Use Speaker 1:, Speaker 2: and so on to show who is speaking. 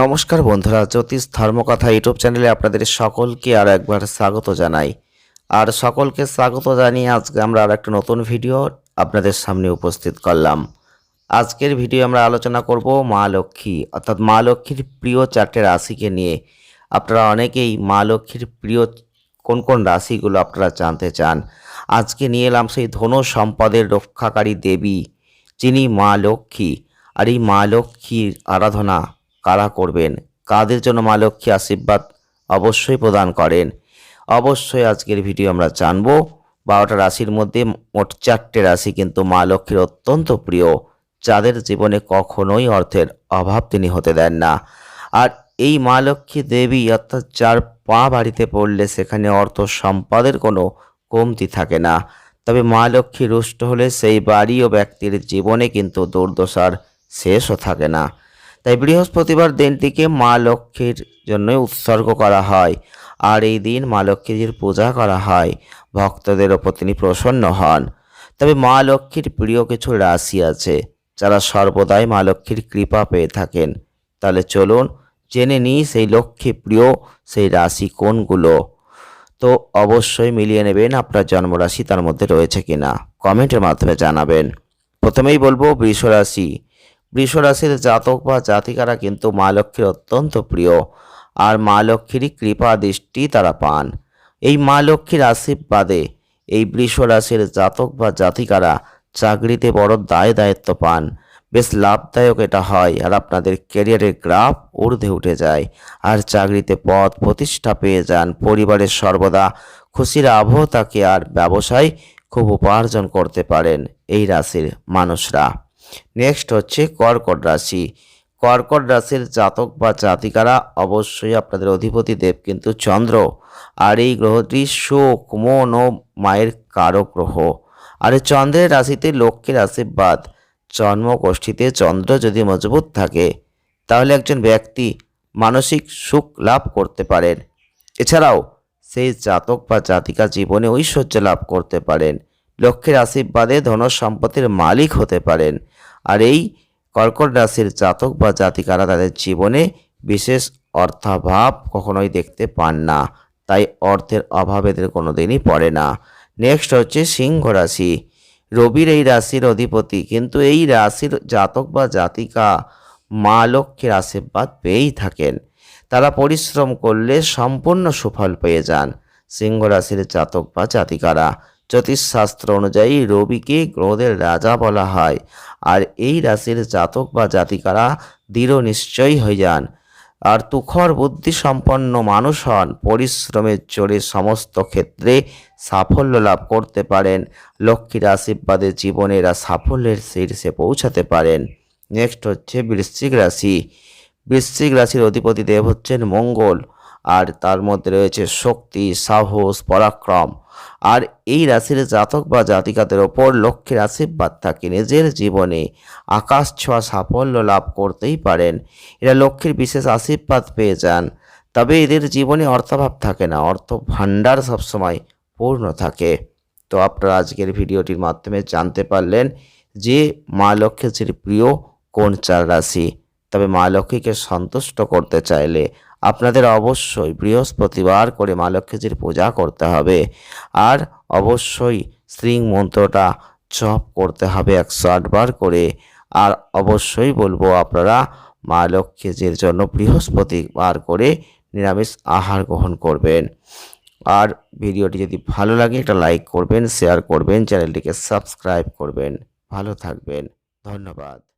Speaker 1: নমস্কার বন্ধুরা, জ্যোতিষ ধর্মকথা ইউটিউব চ্যানেলে আপনাদের সকলকে আর একবার স্বাগত জানাই। আর সকলকে স্বাগত জানিয়ে আজকে আমরা আর একটা নতুন ভিডিও আপনাদের সামনে উপস্থিত করলাম। আজকের ভিডিও আমরা আলোচনা করব মা লক্ষ্মী, অর্থাৎ মা লক্ষ্মীর প্রিয় চারটে রাশিকে নিয়ে। আপনারা অনেকেই মা লক্ষ্মীর প্রিয় কোন কোন রাশিগুলো আপনারা জানতে চান? আজকে নিয়ে এলাম সেই ধনু সম্পদের রক্ষাকারী দেবী, যিনি মা লক্ষ্মী। আর এই মা লক্ষ্মীর আরাধনা কারা করবেন? কাদের জন্য মা লক্ষ্মী আশীর্বাদ অবশ্যই প্রদান করেন। অবশ্যই আজকের ভিডিও আমরা জানব। বারোটা রাশির মধ্যে মোট চারটে রাশি কিন্তু মা লক্ষ্মীর অত্যন্ত প্রিয়, যাদের জীবনে কখনোই অর্থের অভাব তিনি হতে দেন না। আর এই মা লক্ষ্মী দেবী অর্থাৎ যার পা বাড়িতে পড়লে সেখানে অর্থ সম্পদের কোনো কমতি থাকে না। তবে মা লক্ষ্মী রুষ্ট হলে সেই বাড়ি ও ব্যক্তির জীবনে কিন্তু দুর্দশার শেষও থাকে না। তাই বৃহস্পতিবার দিনটিকে মা লক্ষ্মীর জন্যই উৎসর্গ করা হয়। আর এই দিন মা লক্ষ্মীজির পূজা করা হয়। ভক্তদের ওপর তিনি প্রসন্ন হন। তবে মা লক্ষ্মীর প্রিয় কিছু রাশি আছে, যারা সর্বদাই মা লক্ষ্মীর কৃপা পেয়ে থাকেন। তাহলে চলুন জেনে নিই সেই লক্ষ্মী প্রিয়, সেই রাশি কোনগুলো। তো অবশ্যই মিলিয়ে নেবেন আপনার জন্মরাশি তার মধ্যে রয়েছে কিনা। কমেন্টের মাধ্যমে জানাবেন। প্রথমেই বলব বৃষ রাশি বৃষ রাশির জাতক বা জাতিকারা কিন্তু মা লক্ষ্মীর অত্যন্ত প্রিয়। আর মা লক্ষ্মীরই কৃপা দৃষ্টি তারা পান। এই মা লক্ষ্মীর আশীর্বাদে এই বৃষ রাশির জাতক বা জাতিকারা চাকরিতে বড় দায় দায়িত্ব পান। বেশ লাভদায়ক এটা হয় আর আপনাদের ক্যারিয়ারের গ্রাফ ঊর্ধ্বে উঠে যায়। আর চাকরিতে পদ প্রতিষ্ঠা পেয়ে যান। পরিবারের সর্বদা খুশির আবহ তাকে আর ব্যবসায় খুব উপার্জন করতে পারেন এই রাশির মানুষরা। নেক্সট হচ্ছে কর্কট রাশি। কর্কট রাশির জাতক বা জাতিকারা অবশ্যই আপনাদের অধিপতি দেব কিন্তু চন্দ্র। আর এই গ্রহটি সুখ মন ও মায়ের কারক গ্রহ। আর চন্দ্রের রাশিতে লক্ষ্মীর আশীর্বাদ জন্মগোষ্ঠীতে চন্দ্র যদি মজবুত থাকে, তাহলে একজন ব্যক্তি মানসিক সুখ লাভ করতে পারেন। এছাড়াও সেই জাতক বা জাতিকা জীবনে ঐশ্বর্য লাভ করতে পারেন। লক্ষ্মীর আশীর্বাদে ধন সম্পত্তির মালিক হতে পারেন। আর এই কর্কট রাশির জাতক বা জাতিকারা তাদের জীবনে বিশেষ অর্থাভাব কখনোই দেখতে পান না। তাই অর্থের অভাব এদের কোনো দিনই পড়ে না। নেক্সট হচ্ছে সিংহ রাশি। রবির এই রাশির অধিপতি কিন্তু এই রাশির জাতক বা জাতিকা মা লক্ষ্মীর আশীর্বাদ পেয়েই থাকেন। তারা পরিশ্রম করলে সম্পূর্ণ সুফল পেয়ে যান। সিংহ রাশির জাতক বা জাতিকারা। জ্যোতিষশাস্ত্র অনুযায়ী রবিকে গ্রহদের রাজা বলা হয়। আর এই রাশির জাতক বা জাতিকারা দৃঢ় নিশ্চয়ই হয়ে যান। আর তুখর বুদ্ধি সম্পন্ন মানুষ হন, পরিশ্রমের জোরে সমস্ত ক্ষেত্রে সাফল্য লাভ করতে পারেন। লক্ষ্মীর আশীর্বাদে জীবনে এরা সাফল্যের শীর্ষে পৌঁছাতে পারেন। নেক্সট হচ্ছে বৃশ্চিক রাশি। বৃশ্চিক রাশির অধিপতি দেব হচ্ছেন মঙ্গল। আর তার মধ্যে রয়েছে শক্তি, সাহস, পরাক্রম। আর এই রাশির জাতক বা জাতিকাদের ওপর লক্ষ্যের আশীর্বাদ থাকে। নিজের জীবনে আকাশ ছোঁয়া সাফল্য লাভ করতেই পারেন। এরা লক্ষ্মীর বিশেষ আশীর্বাদ পেয়ে যান। তবে এদের জীবনে অর্থাভাব থাকে না। অর্থ ভাণ্ডার সবসময় পূর্ণ থাকে। তো আপনারা আজকের ভিডিওটির মাধ্যমে জানতে পারলেন যে মা লক্ষ্মীর প্রিয় কোন চার রাশি? তবে মা লক্ষ্মীকে সন্তুষ্ট করতে চাইলে আপনাদের অবশ্যই বৃহস্পতিবার করে মা লক্ষ্মীজির পূজা করতে হবে। আর অবশ্যই স্ত্রী মন্ত্রটা জপ করতে হবে একশো আটবার করে। আর অবশ্যই বলব আপনারা মা লক্ষ্মীজির জন্য বৃহস্পতিবার করে নিরামিষ আহার গ্রহণ করবেন। আর ভিডিওটি যদি ভালো লাগে একটা লাইক করবেন, শেয়ার করবেন, চ্যানেলটিকে সাবস্ক্রাইব করবেন। ভালো থাকবেন। ধন্যবাদ।